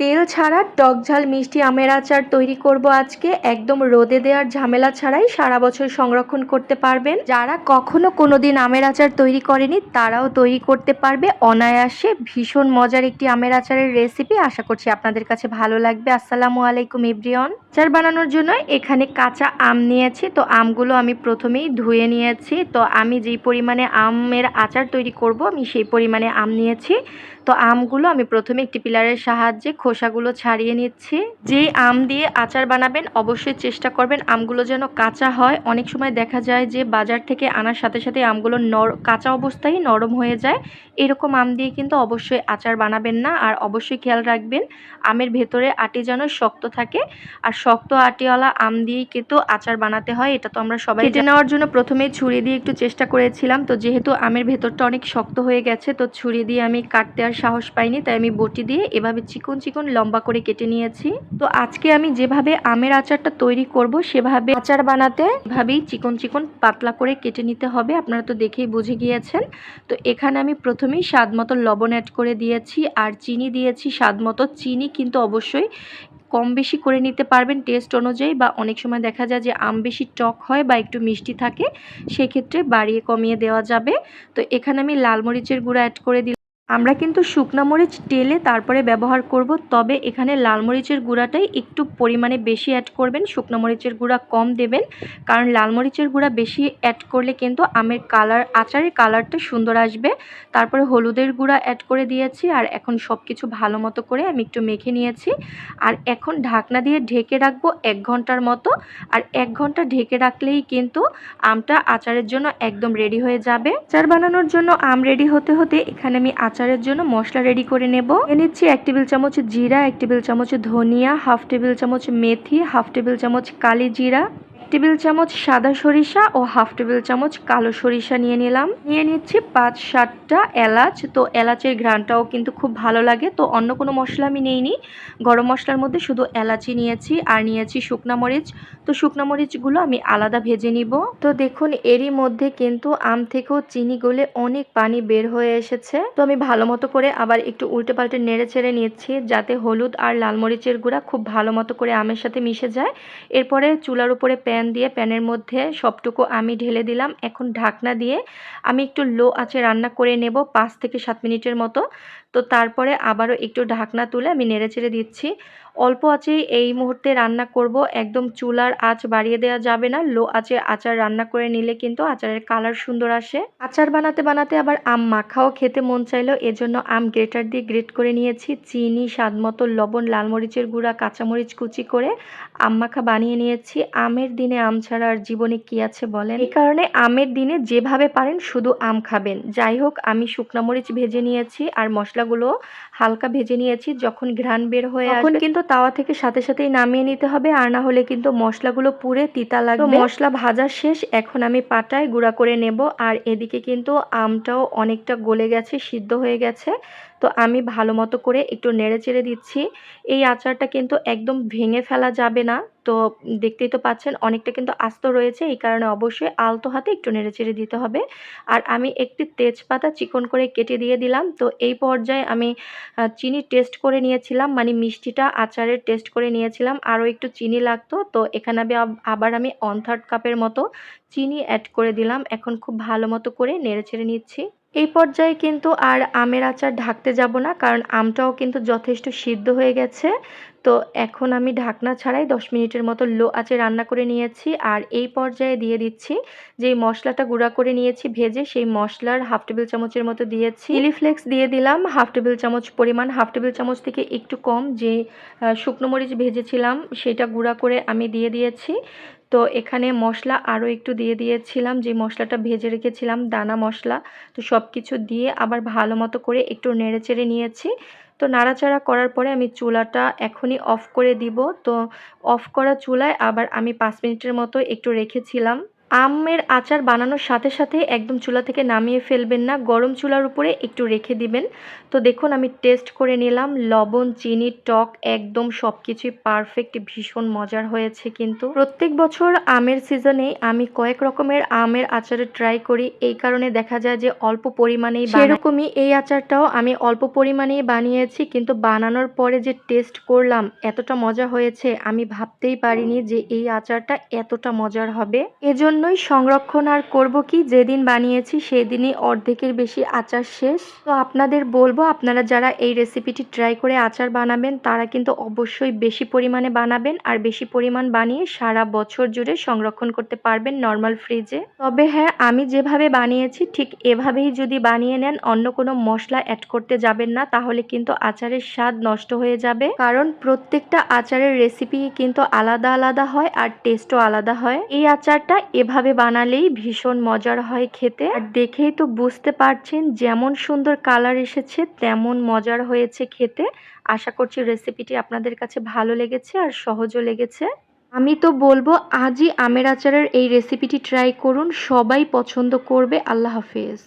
তেল ছাড়া টক ঝাল মিষ্টি আমের আচার তৈরি করব আজকে। একদম রোদে দেওয়ার ঝামেলা ছাড়াই সারা বছর সংরক্ষণ করতে পারবেন। যারা কখনো কোনোদিন আমের আচার তৈরি করেনি, তারাও তৈরি করতে পারবে। অনায়াসে ভীষণ মজার একটি আমের আচারের রেসিপি আশা করছি আপনাদের কাছে ভালো লাগবে। আসসালামু আলাইকুম ইব্রিয়ন আচার বানানোর জন্য এখানে কাঁচা আম নিয়েছি। তো আমগুলো আমি প্রথমেই ধুয়ে নিয়েছি। তো আমি যেই পরিমাণে আমের আচার তৈরি করব, আমি সেই পরিমাণে আম নিয়েছি। তো আমগুলো আমি প্রথমে একটি পিলারের সাহায্যে খোসাগুলো ছাড়িয়ে নিচ্ছি। যে আম দিয়ে আচার বানাবেন অবশ্যই চেষ্টা করবেন আমগুলো যেন কাঁচা হয়। অনেক সময় দেখা যায় যে বাজার থেকে আনার সাথে সাথে আমগুলো নর কাঁচা অবস্থায় নরম হয়ে যায়। এরকম আম দিয়ে কিন্তু অবশ্যই আচার বানাবেন না। আর অবশ্যই খেয়াল রাখবেন আমের ভেতরে আটি যেন শক্ত থাকে। আর শক্ত আটিওয়ালা আম দিয়েই কিন্তু আচার বানাতে হয়। এটা তো আমরা সবাই কেটে নেওয়ার জন্য প্রথমে ছুরি দিয়ে একটু চেষ্টা করেছিলাম। তো যেহেতু আমের ভেতরটা অনেক শক্ত হয়ে গেছে তো ছুরি দিয়ে আমি কাটতে আর সাহস পাইনি, তাই আমি বটি দিয়ে এভাবে চিকন চিকন লম্বা করে কেটে নিয়েছি। তো আজকে আমি যেভাবে আমের আচারটা তৈরি করব, সেভাবে আচার বানাতে এভাবেই চিকন চিকন পাতলা করে কেটে নিতে হবে, আপনারা তো দেখেই বুঝে গিয়েছেন। তো এখানে আমি প্রথমেই স্বাদ মতো লবণ অ্যাড করে দিয়েছি, আর চিনি দিয়েছি স্বাদ মতো। চিনি কিন্তু অবশ্যই কম বেশি করে নিতে পারবেন টেস্ট অনুযায়ী, বা অনেক সময় দেখা যায় যে আম বেশি টক হয় বা একটু মিষ্টি থাকে, সেক্ষেত্রে বাড়িয়ে কমিয়ে দেওয়া যাবে। তো এখানে আমি লাল মরিচের গুঁড়া অ্যাড করে দিলাম। আমরা কিন্তু শুকনো মরিচ টেলে তারপরে ব্যবহার করব, তবে এখানে লাল মরিচের গুঁড়াটাই একটু পরিমাণে বেশি অ্যাড করবেন, শুকনো মরিচের গুঁড়া কম দেবেন, কারণ লাল মরিচের গুঁড়া বেশি অ্যাড করলে কিন্তু আমের কালার আচারের কালারটা সুন্দর আসবে। তারপরে হলুদের গুঁড়া অ্যাড করে দিয়েছি, আর এখন সব কিছু ভালো মতো করে আমি একটু মেখে নিয়েছি। আর এখন ঢাকনা দিয়ে ঢেকে রাখব এক ঘণ্টার মতো, আর এক ঘণ্টা ঢেকে রাখলেই কিন্তু আমটা আচারের জন্য একদম রেডি হয়ে যাবে। আচার বানানোর জন্য আম রেডি হতে হতে এখানে আমি আচারের জন্য মশলা রেডি করে নেব। নিচ্ছি এক টেবিল চামচ জিরা, এক টেবিল চামচ ধনিয়া হাফ টেবিল চামচ মেথি হাফ টেবিল চামচ কালি জিরা। টেবিল চামচ সাদা সরিষা ও হাফ টেবিল চামচ কালো সরিষা নিয়ে নিলাম। নিয়ে নিচ্ছি পাঁচ সাতটা এলাচ। তো এলাচের ঘ্রানটাও কিন্তু খুব ভালো লাগে। তো অন্য কোনো মশলা আমি নেইনি। গরম মশলার মধ্যে শুধু এলাচি নিয়েছি আর নিয়েছি শুকনা মরিচ। তো শুকনা মরিচগুলো আমি আলাদা ভেজে নিব। তো দেখুন, এরই মধ্যে কিন্তু আম থেকেও চিনি গলে অনেক পানি বের হয়ে এসেছে। তো আমি ভালো মতো করে আবার একটু উল্টে পাল্টে নেড়ে ছেড়ে নিচ্ছি যাতে হলুদ আর লাল মরিচের গুঁড়া খুব ভালো মতো করে আমের সাথে মিশে যায়। এরপরে চুলার উপরে প্যান প্যান দিয়ে প্যানের মধ্যে সবটুকু আমি ঢেলে দিলাম। এখন ঢাকনা দিয়ে আমি একটু লো আঁচে রান্না করে নেব পাঁচ থেকে সাত মিনিটের মতো। তো তারপরে আবারও একটু ঢাকনা তুলে আমি নেড়ে চেড়ে দিচ্ছি। অল্প আঁচেই এই মুহূর্তে রান্না করব। একদম চুলার আঁচ বাড়িয়ে দেওয়া যাবে না। লো আঁচে আচার রান্না করে নিলে কিন্তু আচারের কালার সুন্দর আসে। আচার বানাতে বানাতে আবার আম মাখাও খেতে মন চাইলো। এজন্য আম গ্রেটার দিয়ে গ্রেট করে নিয়েছি। চিনি স্বাদ মতো লবণ, লাল মরিচের গুঁড়া, কাঁচামরিচ কুচি করে আম মাখা বানিয়ে নিয়েছি। আমের দিনে আম ছাড়া আর জীবনে কি আছে বলেন? এই কারণে আমের দিনে যেভাবে পারেন শুধু আম খাবেন। যাই হোক, আমি শুকনা মরিচ ভেজে নিয়েছি আর মশলাগুলো হালকা ভেজে নিয়েছি যখন ঘ্রাণ বের হয়ে আসবে। কিন্তু তাওয়া থেকে সাথে সাথেই নামিয়ে নিতে হবে আর না হলে কিন্তু মশলাগুলো পুড়ে তিতা লাগবে। মশলা ভাজা শেষ এখন আমি পাটায় গুঁড়া করে নেব আর এদিকে কিন্তু আমটাও অনেকটা গলে গেছে সিদ্ধ হয়ে গেছে। তো আমি ভালো মতো করে একটু নেড়ে চেড়ে দিচ্ছি। এই আচারটা কিন্তু একদম ভেঙে ফেলা যাবে না। তো দেখতেই তো পাচ্ছেন অনেকটা কিন্তু আস্ত রয়েছে এই কারণে অবশ্যই আলতো হাতে একটু নেড়ে চেড়ে দিতে হবে। আর আমি একটি তেজপাতা চিকন করে কেটে দিয়ে দিলাম। তো এই পর্যায়ে আমি চিনি টেস্ট করে নিয়েছিলাম মানে মিষ্টিটা আচারের টেস্ট করে নিয়েছিলাম, আরও একটু চিনি লাগতো, তো এখানে আমি আবার আমি অন থার্ড কাপের মতো চিনি অ্যাড করে দিলাম, এখন খুব ভালো মতো করে নেড়ে ছেড়ে নিচ্ছি। এই পর্যায়ে কিন্তু আর আমের আচার ঢাকতে যাব না, কারণ আমটাও কিন্তু যথেষ্ট সিদ্ধ হয়ে গেছে। তো এখন আমি ঢাকনা ছাড়াই দশ মিনিটের মতো লো আঁচে রান্না করে নিয়েছি। আর এই পর্যায়ে দিয়ে দিচ্ছি যেই মশলাটা গুঁড়া করে নিয়েছি ভেজে, সেই মশলার হাফ টেবিল চামচের মতো দিয়েছি। চিলি ফ্লেক্স দিয়ে দিলাম, হাফ টেবিল চামচ পরিমাণ, হাফ টেবিল চামচ থেকে একটু কম যে শুকনো মরিচ ভেজেছিলাম, সেটা গুঁড়া করে আমি দিয়ে দিয়েছি। তো এখানে মশলা আরও একটু দিয়ে দিয়েছিলাম, যে মশলাটা ভেজে রেখেছিলাম, দানা মশলা। তো সব কিছু দিয়ে আবার ভালো মতো করে একটু নেড়ে চেড়ে নিয়েছি। তো নাড়াচাড়া করার পরে আমি চুলাটা এখনই অফ করে দিব। তো অফ করা চুলায় আবার আমি পাঁচ মিনিটের মতো একটু রেখেছিলাম। আমের আচার বানানোর সাথে সাথে একদম চুলা থেকে নামিয়ে ফেলবেন না, গরম চুলার উপরে একটু রেখে দিবেন। তো দেখুন, আমি টেস্ট করে নিলাম, লবণ, চিনি, টক, একদম সব কিছুই পারফেক্ট, ভীষণ মজার হয়েছে কিন্তু। প্রত্যেক বছর আমের সিজনে আমি কয়েক রকমের আমের আচারে ট্রাই করি, এই কারণে দেখা যায় যে অল্প পরিমাণেই সেরকমই এই আচারটাও আমি অল্প পরিমাণেই বানিয়েছি, কিন্তু বানানোর পরে যে টেস্ট করলাম, এতটা মজা হয়েছে, আমি ভাবতেই পারিনি যে এই আচারটা এতটা মজার হবে। এজন্যই সংরক্ষণ আর করব কি? যেদিন বানিয়েছি, সেদিনই অর্ধেকের বেশি আচার শেষ। তো আপনাদের বলব, আপনারা যারা এই রেসিপিটি ট্রাই করে আচার বানাবেন, তারা কিন্তু অবশ্যই বেশি পরিমাণে বানাবেন আর বেশি পরিমাণ বানিয়ে সারা বছর জুড়ে সংরক্ষণ করতে পারবেন নর্মাল ফ্রিজে তবে হ্যাঁ আমি যেভাবে বানিয়েছি, ঠিক এভাবেই যদি বানিয়ে নেন, অন্য কোনো মশলা অ্যাড করতে যাবেন না, তাহলে কিন্তু আচারের স্বাদ নষ্ট হয়ে যাবে। কারণ প্রত্যেকটা আচারের রেসিপি কিন্তু আলাদা আলাদা হয় আর টেস্টও আলাদা হয়। এই আচারটা এভাবে বানালেই ভীষণ মজার হয় খেতে। আর দেখেই তো বুঝতে পারছেন, যেমন সুন্দর কালার এসেছে, তেমন মজার হয়েছে খেতে। আশা করছি রেসিপিটি আপনাদের কাছে ভালো লেগেছে আর সহজও লেগেছে। আমি তো বলব, আজই আমের আচারের এই রেসিপিটি ট্রাই করুন। সবাই পছন্দ করবে। আল্লাহ হাফেজ।